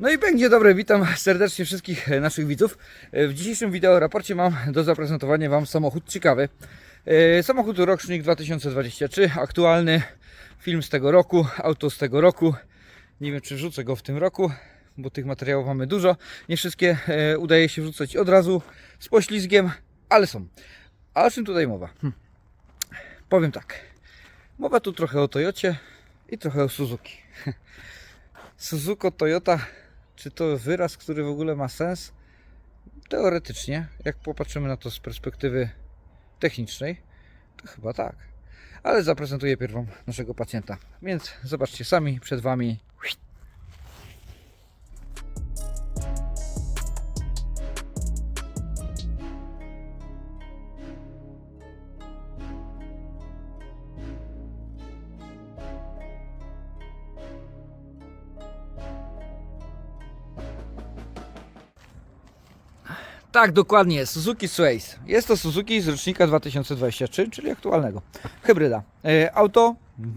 No i pięknie dobre, witam serdecznie wszystkich e, naszych widzów. E, W dzisiejszym wideo raporcie mam do zaprezentowania Wam samochód ciekawy. E, Samochód rocznik 2023, aktualny film z tego roku, auto z tego roku. Nie wiem czy wrzucę go w tym roku, bo tych materiałów mamy dużo. Nie wszystkie udaje się wrzucać od razu z poślizgiem, ale są. A o czym tutaj mowa? Hm. Powiem tak. Mowa tu trochę o Toyocie i trochę o Suzuki. Suzuko, Toyota, czy to wyraz, który w ogóle ma sens? Teoretycznie, jak popatrzymy na to z perspektywy technicznej, to chyba tak. Ale zaprezentuję pierwszą naszego pacjenta. Więc zobaczcie sami przed Wami. Tak, dokładnie, Suzuki Sways. Jest to Suzuki z rocznika 2023, czyli aktualnego. Hybryda. E, auto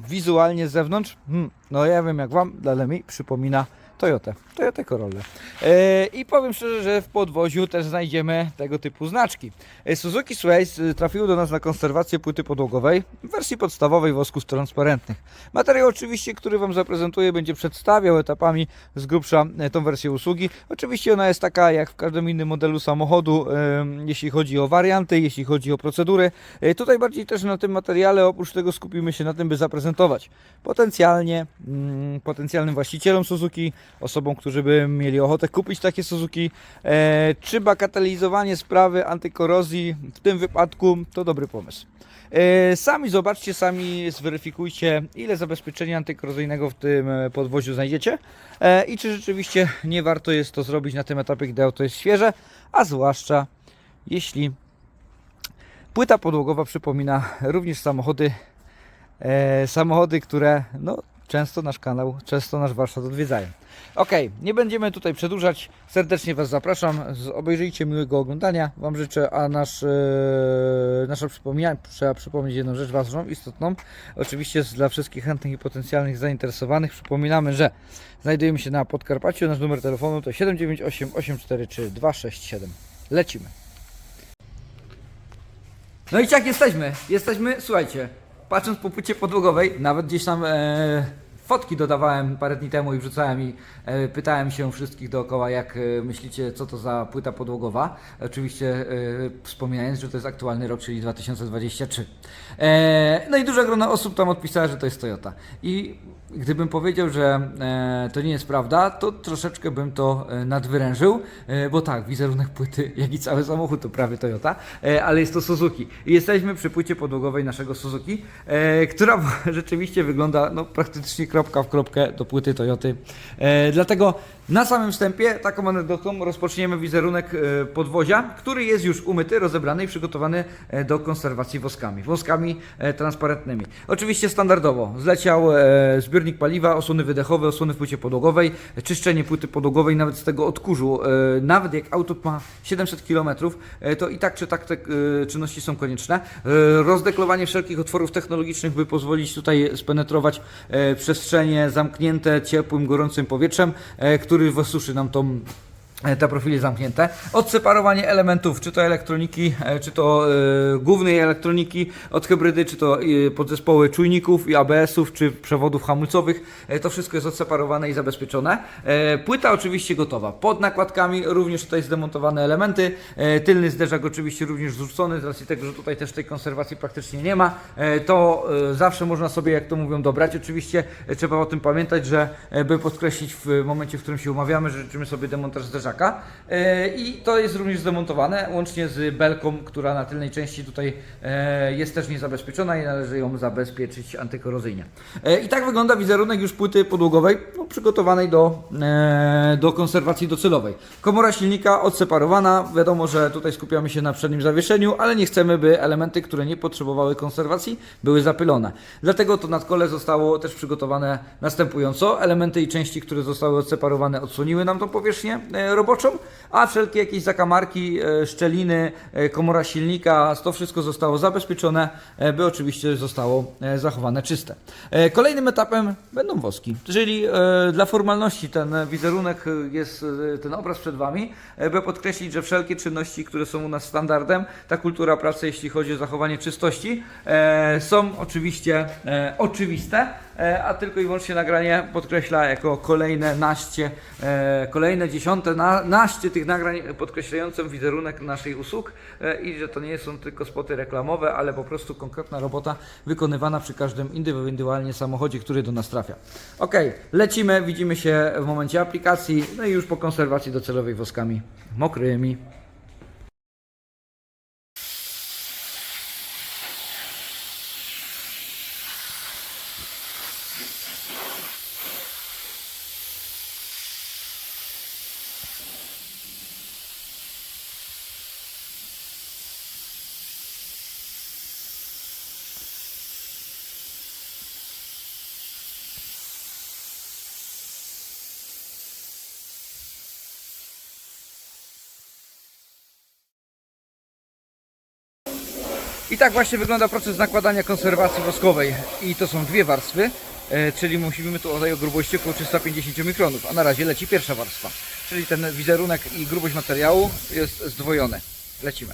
wizualnie z zewnątrz, hmm, no ja wiem jak Wam, ale mi przypomina Toyotę. Toyota Corolla. E, I powiem szczerze, że w podwoziu też znajdziemy tego typu znaczki. E, Suzuki Sways e, trafiły do nas na konserwację płyty podłogowej w wersji podstawowej wosków transparentnych. Materiał oczywiście, który Wam zaprezentuję, będzie przedstawiał etapami z grubsza tą wersję usługi. Oczywiście ona jest taka jak w każdym innym modelu samochodu, jeśli chodzi o warianty, jeśli chodzi o procedury. Tutaj bardziej też na tym materiale, oprócz tego skupimy się na tym, by zaprezentować potencjalnie mm, potencjalnym właścicielom Suzuki, osobom, którzy by mieli ochotę kupić takie Suzuki, e, czy sprawy antykorozji w tym wypadku to dobry pomysł. E, Sami zobaczcie, sami zweryfikujcie, ile zabezpieczenia antykorozyjnego w tym e, podwoziu znajdziecie e, i czy rzeczywiście nie warto jest to zrobić na tym etapie, gdy auto jest świeże, a zwłaszcza jeśli płyta podłogowa przypomina również samochody, e, samochody, które no, często nasz kanał, często nasz warsztat odwiedzają. Ok, nie będziemy tutaj przedłużać. Serdecznie Was zapraszam. Obejrzyjcie miłego oglądania. Wam życzę, a nasz, e, nasza przypomnienia, trzeba przypomnieć jedną rzecz ważną, istotną. Oczywiście dla wszystkich chętnych i potencjalnych zainteresowanych przypominamy, że znajdujemy się na Podkarpaciu. Nasz numer telefonu to 798 843 267. Lecimy. No i tak jesteśmy. Jesteśmy, słuchajcie, patrząc po płycie podłogowej, nawet gdzieś tam e, fotki dodawałem parę dni temu i wrzucałem i e, pytałem się wszystkich dookoła, jak e, myślicie, co to za płyta podłogowa. Oczywiście e, wspominając, że to jest aktualny rok, czyli 2023. E, no i duża grona osób tam odpisała, że to jest Toyota. I gdybym powiedział, że to nie jest prawda, to troszeczkę bym to nadwyrężył, bo tak, wizerunek płyty, jak i cały samochód to prawie Toyota, ale jest to Suzuki. I jesteśmy przy płycie podłogowej naszego Suzuki, która rzeczywiście wygląda no, praktycznie kropka w kropkę do płyty Toyoty. E, dlatego na samym wstępie, taką anegdotą, rozpoczniemy wizerunek e, podwozia, który jest już umyty, rozebrany i przygotowany e, do konserwacji woskami. Woskami e, transparentnymi. Oczywiście standardowo zleciał zbiornik paliwa, osłony wydechowe, osłony w płycie podłogowej, czyszczenie płyty podłogowej nawet z tego odkurzu. Nawet jak auto ma 700 km, to i tak czy tak te czynności są konieczne. Rozdeklowanie wszelkich otworów technologicznych, by pozwolić tutaj spenetrować e, przestrzenie zamknięte ciepłym, gorącym powietrzem, e, który wysuszy nam tą te profile zamknięte. Odseparowanie elementów, czy to elektroniki, e, czy to e, głównej elektroniki od hybrydy, czy to e, podzespoły czujników i ABS-ów, czy przewodów hamulcowych. E, to wszystko jest odseparowane i zabezpieczone. E, płyta oczywiście gotowa. Pod nakładkami również tutaj zdemontowane elementy. E, tylny zderzak oczywiście również zrzucony, z racji tego, że tutaj też tej konserwacji praktycznie nie ma. E, to e, zawsze można sobie, jak to mówią, dobrać. Oczywiście e, trzeba o tym pamiętać, że e, by podkreślić w momencie, w którym się umawiamy, że życzymy sobie demontaż zderzaka. E, I to jest również zdemontowane, łącznie z belką, która na tylnej części tutaj e, jest też niezabezpieczona i należy ją zabezpieczyć antykorozyjnie. E, I tak wygląda wizerunek już płyty podłogowej, no, przygotowanej do, do konserwacji docelowej. Komora silnika odseparowana, wiadomo, że tutaj skupiamy się na przednim zawieszeniu, ale nie chcemy, by elementy, które nie potrzebowały konserwacji, były zapylone. Dlatego to nadkole zostało też przygotowane następująco. Elementy i części, które zostały odseparowane, odsłoniły nam tą powierzchnię. Roboczą, a wszelkie jakieś zakamarki, e, szczeliny, e, komora silnika, to wszystko zostało zabezpieczone, e, by oczywiście zostało zachowane czyste. Kolejnym etapem będą woski, czyli dla formalności ten wizerunek jest, ten obraz przed Wami, by podkreślić, że wszelkie czynności, które są u nas standardem, ta kultura pracy, jeśli chodzi o zachowanie czystości, są oczywiście oczywiste, a tylko i wyłącznie nagranie podkreśla jako kolejne naście, e, kolejne dziesiąte, na, naście tych nagrań podkreślającym wizerunek naszych usług e, i że to nie są tylko spoty reklamowe, ale po prostu konkretna robota wykonywana przy każdym indywidualnie samochodzie, który do nas trafia. Ok, lecimy, widzimy się w momencie aplikacji, no i już po konserwacji docelowej woskami mokrymi. I tak właśnie wygląda proces nakładania konserwacji woskowej. I to są dwie warstwy, e, czyli musimy tu tutaj o grubości około 350 mikronów, a na razie leci pierwsza warstwa. Czyli ten wizerunek i grubość materiału jest zdwojony. Lecimy.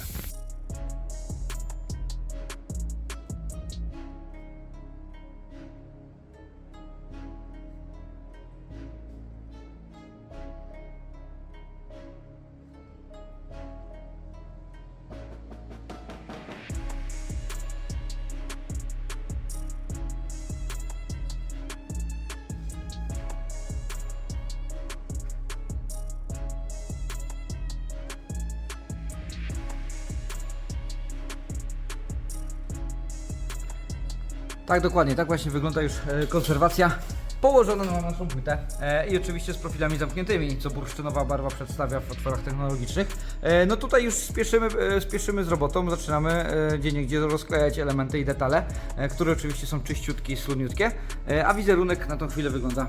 Tak, dokładnie, tak właśnie wygląda już e, konserwacja położona na naszą płytę e, i oczywiście z profilami zamkniętymi, co bursztynowa barwa przedstawia w otworach technologicznych. E, no tutaj już spieszymy, e, spieszymy z robotą, zaczynamy e, gdzie niegdzie rozklejać elementy i detale, e, które oczywiście są czyściutkie i sluniutkie, e, a wizerunek na tą chwilę wygląda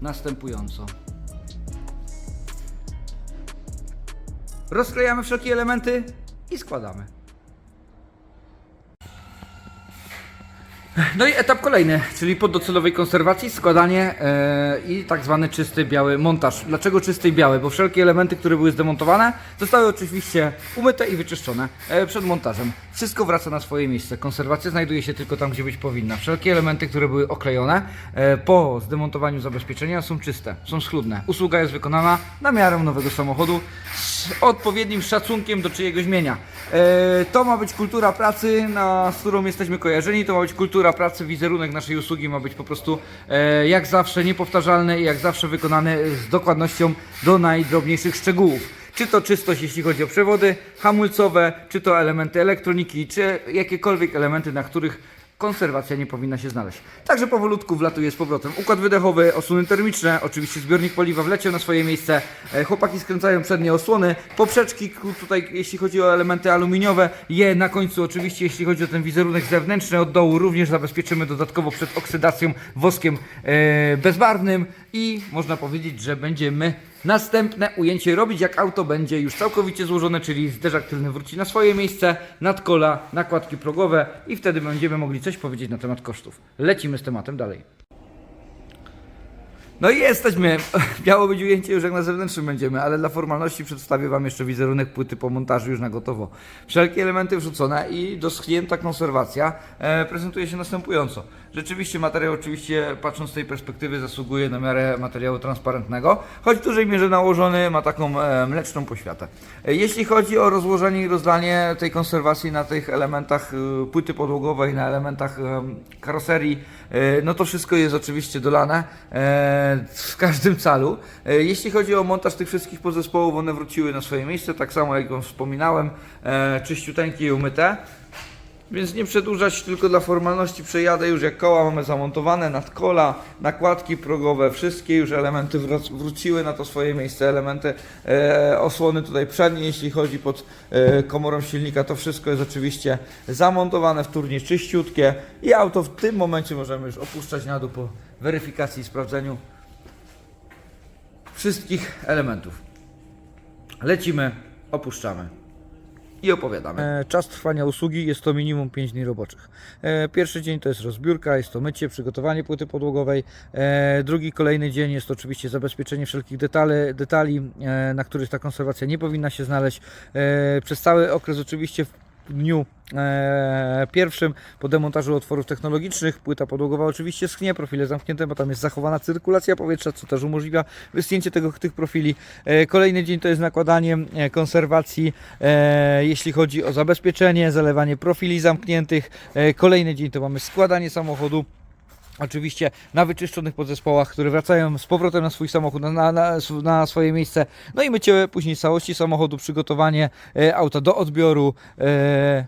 następująco. Rozklejamy wszelkie elementy i składamy. No i etap kolejny, czyli po docelowej konserwacji składanie e, i tak zwany czysty biały montaż. Dlaczego czysty i biały? Bo wszelkie elementy, które były zdemontowane, zostały oczywiście umyte i wyczyszczone e, przed montażem. Wszystko wraca na swoje miejsce. Konserwacja znajduje się tylko tam, gdzie być powinna. Wszelkie elementy, które były oklejone e, po zdemontowaniu zabezpieczenia są czyste, są schludne. Usługa jest wykonana na miarę nowego samochodu z odpowiednim szacunkiem do czyjegoś mienia. E, to ma być kultura pracy, na, z którą jesteśmy kojarzeni, to ma być kultura pracy, wizerunek naszej usługi ma być po prostu e, jak zawsze niepowtarzalny i jak zawsze wykonany z dokładnością do najdrobniejszych szczegółów. Czy to czystość, jeśli chodzi o przewody hamulcowe, czy to elementy elektroniki, czy jakiekolwiek elementy, na których konserwacja nie powinna się znaleźć. Także powolutku wlatuje z powrotem. Układ wydechowy, osłony termiczne, oczywiście zbiornik paliwa wleciał na swoje miejsce. E, Chłopaki skręcają przednie osłony, poprzeczki tutaj, jeśli chodzi o elementy aluminiowe, je na końcu oczywiście, jeśli chodzi o ten wizerunek zewnętrzny od dołu, również zabezpieczymy dodatkowo przed oksydacją woskiem e, bezbarwnym i można powiedzieć, że będziemy następne ujęcie robić, jak auto będzie już całkowicie złożone, czyli zderzak tylny wróci na swoje miejsce, nadkola, nakładki progowe i wtedy będziemy mogli coś powiedzieć na temat kosztów. Lecimy z tematem dalej. No i jesteśmy. Miało być ujęcie już jak na zewnętrznym będziemy, ale dla formalności przedstawię Wam jeszcze wizerunek płyty po montażu już na gotowo. Wszelkie elementy wrzucone i doschnięta konserwacja e, prezentuje się następująco. Rzeczywiście materiał, oczywiście patrząc z tej perspektywy, zasługuje na miarę materiału transparentnego, choć w dużej mierze nałożony ma taką e, mleczną poświatę. E, jeśli chodzi o rozłożenie i rozlanie tej konserwacji na tych elementach e, płyty podłogowej, na elementach e, karoserii, no to wszystko jest oczywiście dolane e, w każdym calu. E, Jeśli chodzi o montaż tych wszystkich podzespołów, one wróciły na swoje miejsce, tak samo jak wspominałem, e, czyściuteńkie i umyte. Więc nie przedłużać, tylko dla formalności przejadę już jak koła mamy zamontowane, nadkola, nakładki progowe, wszystkie już elementy wróciły na to swoje miejsce, elementy e, osłony tutaj przednie, jeśli chodzi pod e, komorą silnika, to wszystko jest oczywiście zamontowane wtórnie, czyściutkie i auto w tym momencie możemy już opuszczać na dół po weryfikacji i sprawdzeniu wszystkich elementów. lecimy, opuszczamy i opowiadamy. E, czas trwania usługi jest to minimum 5 dni roboczych. E, pierwszy dzień to jest rozbiórka, jest to mycie, przygotowanie płyty podłogowej. E, drugi, kolejny dzień jest to oczywiście zabezpieczenie wszelkich detali, detali na których ta konserwacja nie powinna się znaleźć. Przez cały okres oczywiście dniu e, pierwszym po demontażu otworów technologicznych płyta podłogowa oczywiście schnie, profile zamknięte, bo tam jest zachowana cyrkulacja powietrza, co też umożliwia wysunięcie tego, tych profili. E, kolejny dzień to jest nakładanie e, konserwacji, e, jeśli chodzi o zabezpieczenie, zalewanie profili zamkniętych. E, kolejny dzień to mamy składanie samochodu. Oczywiście na wyczyszczonych podzespołach, które wracają z powrotem na swój samochód, na, na, na, swoje miejsce. No i mycie później całości samochodu, przygotowanie e, auta do odbioru. E,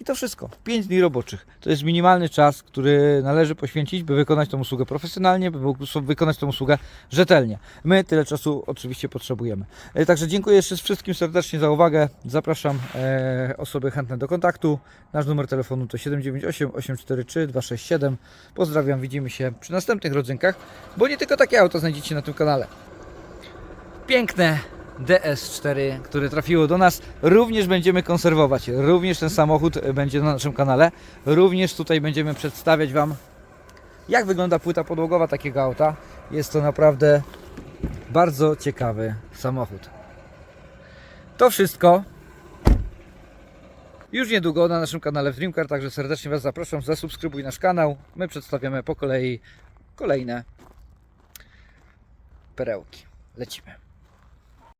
I to wszystko. 5 dni roboczych. To jest minimalny czas, który należy poświęcić, by wykonać tę usługę profesjonalnie, by wykonać tę usługę rzetelnie. My tyle czasu oczywiście potrzebujemy. E, Także dziękuję jeszcze wszystkim serdecznie za uwagę. Zapraszam e, osoby chętne do kontaktu. Nasz numer telefonu to 798 843 267. Pozdrawiam, widzimy się przy następnych rodzynkach, bo nie tylko takie auto znajdziecie na tym kanale. Piękne DS4, które trafiło do nas, również będziemy konserwować. Również ten samochód będzie na naszym kanale. Również tutaj będziemy przedstawiać Wam, jak wygląda płyta podłogowa takiego auta. Jest to naprawdę bardzo ciekawy samochód. To wszystko. Już niedługo na naszym kanale w Dreamcar, także serdecznie Was zapraszam. Zasubskrybuj nasz kanał. My przedstawiamy po kolei kolejne perełki. Lecimy.